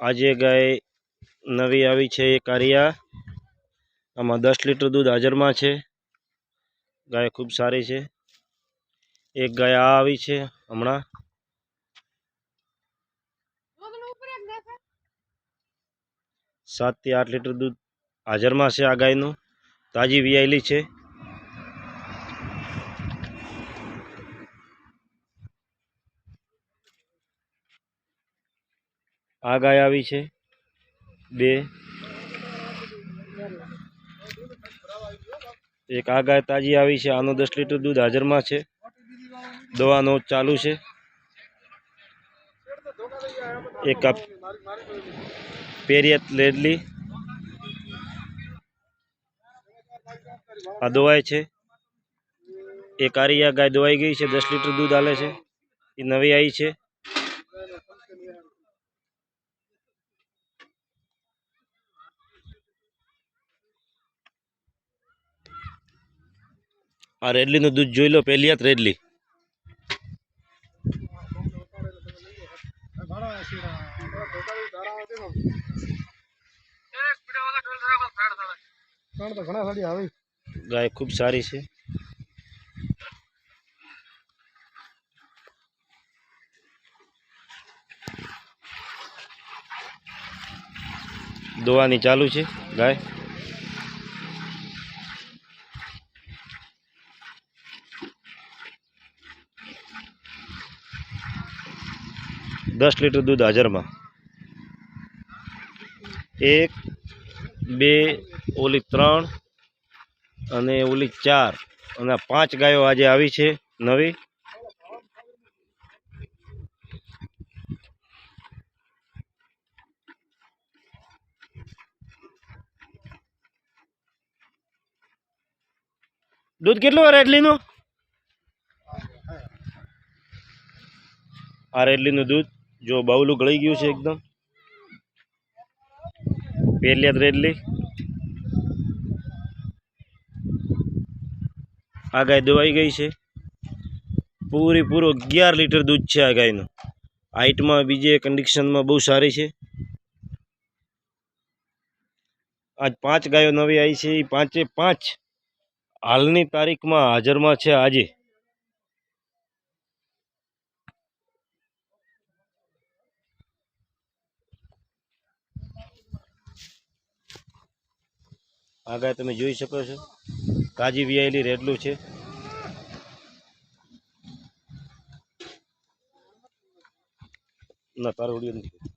આજે ગાય નવી આવી છે એ કારિયા. આમાં દસ લીટર દૂધ હાજરમાં છે. ગાય ખૂબ સારી છે. એક ગાય આ આવી છે હમણાં. સાતથી આઠ લીટર દૂધ હાજરમાં છે આ ગાયનું. તાજી વિયાયેલી છે. આ ગાય આવી છે. બે. એક આ ગાય તાજી આવી છે. આનું દસ લીટર દૂધ હાજરમાં છે. દવાનો ચાલુ છે. એક આ પેરિયત લેડલી. આ દોવાય છે. એક આરિયા ગાય દોવાઈ ગઈ છે. દસ લીટર દૂધ આલે છે. એ નવી આવી છે. આ રેડલીનું દૂધ જોઈ લો, પહેલી રેડલી. સાડી આવી ગાય ખૂબ સારી છે. દોવાની ચાલુ છે, ગાય. દસ લીટર દૂધ હાજરમાં. એક, બે, ઓલી ત્રણ અને ઓલી ચાર. અને પાંચ ગાયો આજે આવી છે નવી. દૂધ કેટલું રેડલીનું? આ રેડલીનું દૂધ જો બાવલું ગળી ગયું છે એકદમ. પહેલી રેડલી. આ ગાય દોવાઈ ગઈ છે. પૂરી પૂરો અગિયાર લીટર દૂધ છે આ ગાયનું. હાઇટમાં બીજે કન્ડિશનમાં બહુ સારી છે. આજ પાંચ ગાયો નવી આવી છે. એ પાંચે પાંચ હાલની તારીખમાં હાજરમાં છે આજે. આ ગાય તમે જોઈ શકો છો. તાજી વિયાયેલી રેડલું છે. ના તારો વીડિયો નથી.